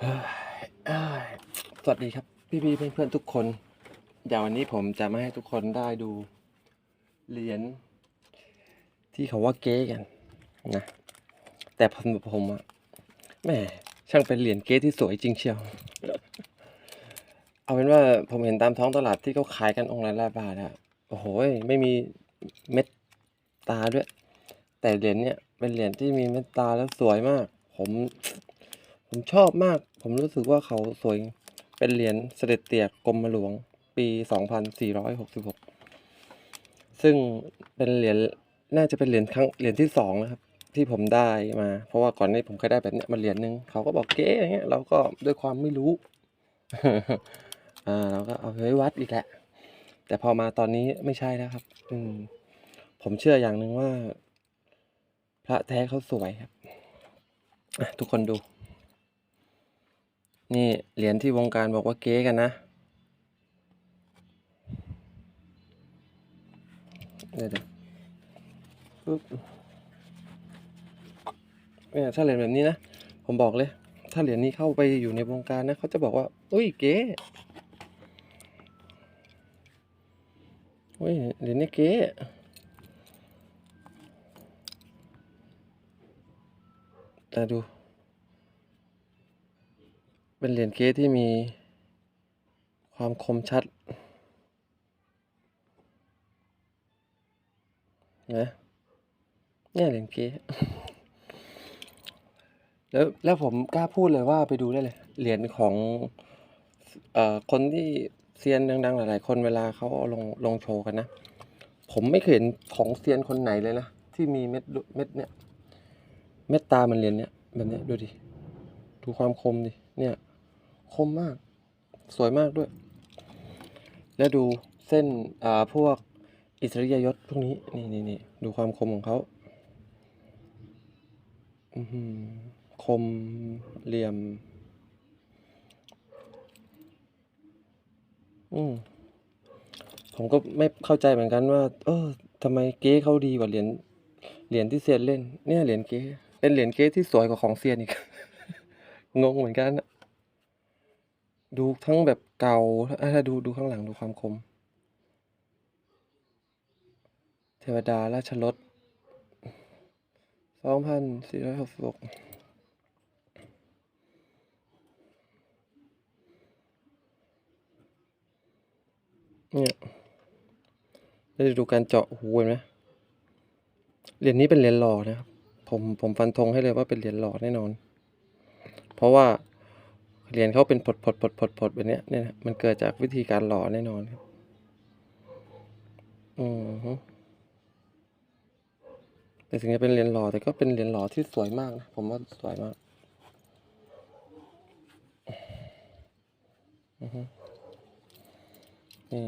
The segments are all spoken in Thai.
สวัสดีครับ พี่พี่เพื่อนเพื่อนทุกคนเดี๋ยววันนี้ผมจะมาให้ทุกคนได้ดูเหรียญที่เขาว่าเก๊กันนะแต่ผมผมอะแหม่ช่างเป็นเหรียญเก๊ที่สวยจริงเชียว เอาเป็นว่าผมเห็นตามท้องตลาดที่เขาขายกันองค์ละลายบาทอะโอ้โหไม่มีเม็ดตาด้วย แต่เหรียญเนี่ยเป็นเหรียญที่มีเม็ดตาแล้วสวยมาก ผมผมชอบมาก ผมรู้สึกว่าเขาสวยเป็นเหรียญเสด็จเตียกกรมหลวงปี 2466 ซึ่งเป็นเหรียญน่าจะเป็นเหรียญครั้งเหรียญที่สองนะครับ ที่ผมได้มา เพราะว่าก่อนนี้ผมเคยได้แบบเนี้ยมาเหรียญหนึ่งเขาก็บอกเก๊อย่างเงี้ยเราก็ด้วยความไม่รู้อ่าเราก็เอาไว้วัดอีกแหละ แต่พอมาตอนนี้ไม่ใช่แล้วครับ อืม ผมเชื่ออย่างหนึ่งว่า พระแท้เขาสวยครับทุกคนดู นี่เหรียญที่วงการบอกว่าเก๊กันนะ เดี๋ยวปึ๊บเนี่ยถ้าเหรียญแบบนี้นะ ผมบอกเลย ถ้าเหรียญนี้เข้าไปอยู่ในวงการนะ เขาจะบอกว่า อุ้ยเก๊อุ้ยเหรียญนี้เก๊แต่ดู เป็นเหรียญเก๊ที่มีความคมชัดนะเนี่ยเหรียญเก๊แล้วแล้วผมกล้าพูดเลยว่าไปดูได้เลย เหรียญของเอ่อคนที่เซียนดังๆ หลายๆ คนเวลาเขาเอาลงลงโชว์กันนะ ผมไม่เคยเห็นของเซียนคนไหนเลยนะ ที่มีเม็ดเม็ดเนี่ย เม็ดตามันเหรียญเนี่ยแบบเนี้ยดูดิ ดูความคมดิเนี่ย คมมาก สวยมากด้วย แล้วดูเส้นอ่าพวกอิสริยยศพวกนี้ นี่นี่นี่ดูความคมของเขาอือหือคมเหลี่ยม อืมผมก็ไม่เข้าใจเหมือนกันว่า เออทำไมเก๊เขาดีกว่าเหรียญเหรียญที่เซียนเล่น เนี่ยเหรียญเก๊เป็นเหรียญเก๊ที่สวยกว่าของเซียนอีก งงเหมือนกันอะ ดูทั้งแบบเก่าถ้าดูดูข้างหลังดูความคม เทวดาราชรถสองพันสี่ร้อยหกสิบหกเนี่ยแล้วดูการเจาะหูเห็นไหมเหรียญนี้เป็นเหรียญหล่อนะครับ ผมผมฟันธงให้เลยว่าเป็นเหรียญหล่อแน่นอน เพราะว่า เหรียญเขาเป็นผดผดผดผดผดแบบนี้เนี่ยนะมันเกิดจากวิธีการหล่อแน่นอนครับอืมแต่ถึงจะเป็นเหรียญหล่อแต่ก็เป็นเหรียญหล่อที่สวยมากนะผมว่าสวยมากอือนี่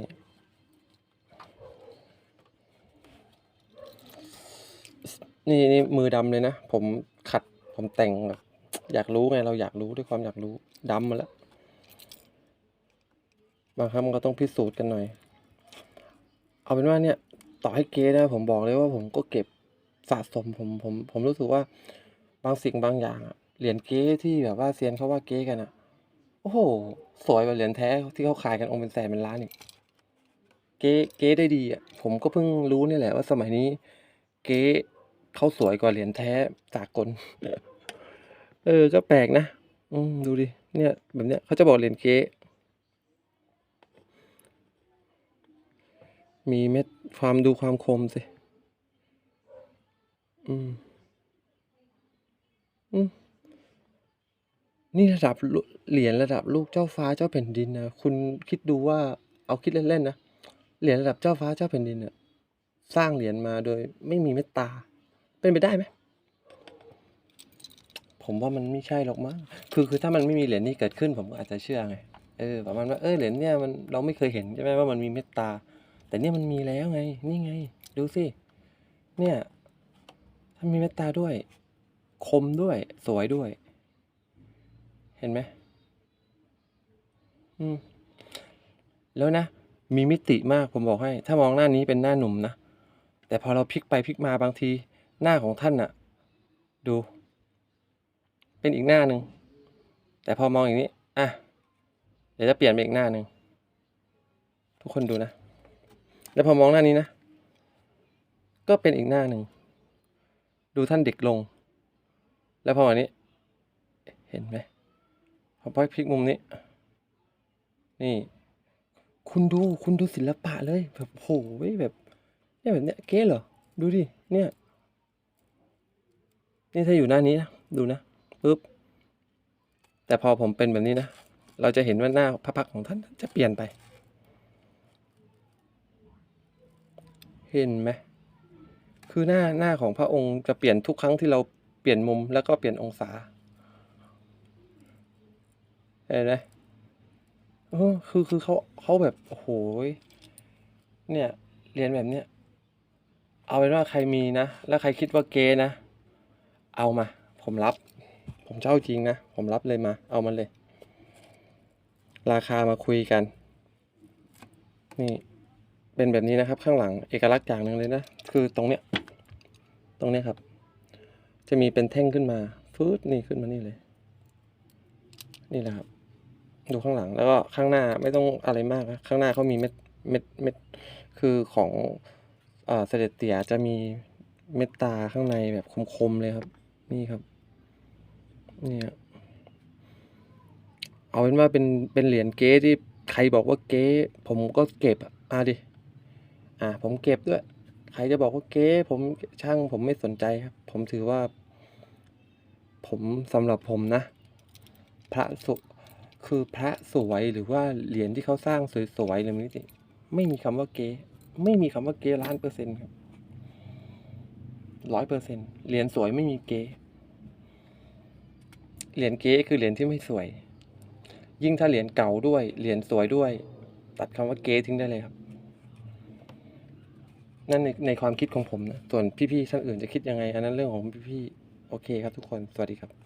นี่นี่มือดำเลยนะ ผมขัดผมแต่งแบบ อยากรู้ไงเราอยากรู้ด้วยความอยากรู้ดำมาแล้วบางครั้งมันก็ต้องพิสูจน์กันหน่อย เอาเป็นว่าเนี่ย ต่อให้เก๊นะผมบอกเลยว่าผมก็เก็บสะสมผมผมผมรู้สึกว่าบางสิ่งบางอย่างอะเหรียญเก๊ที่แบบว่าเซียนเขาว่าเก๊กันอะโอ้โห สวยกว่าเหรียญแท้ที่เขาขายกันองค์เป็นแสนเป็นล้านอีกเก๊เก๊ได้ดีอะผมก็เพิ่งรู้นี่แหละว่าสมัยนี้ เก๊เขาสวยกว่าเหรียญแท้สากกล เออ ก็แปลกนะ อืม ดูดิ เนี่ย แบบเนี้ยเขาจะบอกเหรียญเก๊มีเม็ดความดูความคมสิ อืม อืม นี่ระดับเหรียญระดับลูกเจ้าฟ้าเจ้าแผ่นดินนะ คุณคิดดูว่า เอาคิดเล่นๆนะ เหรียญระดับเจ้าฟ้าเจ้าแผ่นดินอะสร้างเหรียญมาโดยไม่มีเม็ดตา เป็นไปได้ไหม ผมว่ามันไม่ใช่หรอกมั้งคือคือถ้ามันไม่มีเหรียญนี้เกิดขึ้น ผมก็อาจจะเชื่อไงเออประมาณว่าเออเหรียญเนี่ยมันเราไม่เคยเห็นใช่ไหมว่ามันมีเม็ดตา แต่เนี่ยมันมีแล้วไง นี่ไง ดูสิเนี่ยถ้ามีเม็ดตาด้วย คมด้วยสวยด้วย เห็นไหมอืมแล้วนะ มีมิติมากผมบอกให้ ถ้ามองหน้านี้เป็นหน้าหนุ่มนะ แต่พอเราพลิกไปพลิกมาบางที หน้าของท่านน่ะดู เป็นอีกหน้าหนึ่ง แต่พอมองอย่างนี้ อะ เดี๋ยวจะเปลี่ยนไปอีกหน้าหนึ่ง ทุกคนดูนะ แล้วพอมองหน้านี้นะ ก็เป็นอีกหน้าหนึ่ง ดูท่านเด็กลง แล้วพออันนี้ เห็นไหมพอพอยพลิกมุมนี้ นี่ คุณดู คุณดูศิลปะเลย แบบโหยแบบเนี่ยแบบเนี้ยเก๋เหรอ ดูดิ เนี่ย นี่ถ้าอยู่หน้านี้นะ ดูนะ ปึ๊บ แต่พอผมเป็นแบบนี้นะ เราจะเห็นว่าหน้าพระพักของท่านจะเปลี่ยนไป เห็นไหม คือหน้าหน้าของพระองค์จะเปลี่ยนทุกครั้งที่เราเปลี่ยนมุมแล้วก็เปลี่ยนองศา เห็นไหมเออคือคือเขาเขาแบบโอ้โหเนี่ยเรียนแบบเนี้ยเอาเป็นว่าใครมีนะ แล้วใครคิดว่าเก๊นะ เอามา ผมรับ ผมเช่าจริงนะ ผมรับเลยมา เอามันเลย ราคามาคุยกัน นี่เป็นแบบนี้นะครับ ข้างหลังเอกลักษณ์อย่างหนึ่งเลยนะ คือตรงเนี้ย ตรงเนี้ยครับ จะมีเป็นแท่งขึ้นมาฟืดนี่ขึ้นมานี่เลย นี่แหละครับ ดูข้างหลังแล้วก็ข้างหน้าไม่ต้องอะไรมากนะข้างหน้าเขามีเม็ดเม็ดเม็ดคือของเอ่อเสด็จเตี่ยจะมีเม็ดตาข้างในแบบคมๆเลยครับ นี่ครับ นี่เอาเป็นว่าเป็นเป็นเหรียญเก๊ที่ใครบอกว่าเก๊ผมก็เก็บอะอะดิอ่าผมเก็บด้วย ใครจะบอกว่าเก๊ผมช่างผมไม่สนใจครับ ผมถือว่า ผมสำหรับผมนะ พระสุคือพระสวยหรือว่าเหรียญที่เขาสร้างสวยๆเลยนี่สิไม่มีคำว่าเก๊ไม่มีคำว่าเก๊ล้านเปอร์เซ็นต์ครับร้อยเปอร์เซ็นต์เหรียญสวยไม่มีเก๊ เหรียญเก๊คือเหรียญที่ไม่สวย ยิ่งถ้าเหรียญเก่าด้วย เหรียญสวยด้วย ตัดคำว่าเก๊ทิ้งได้เลยครับ นั่นในในความคิดของผมนะ ส่วนพี่ๆท่านอื่นจะคิดยังไง อันนั้นเรื่องของพี่ๆโอเคครับทุกคน สวัสดีครับ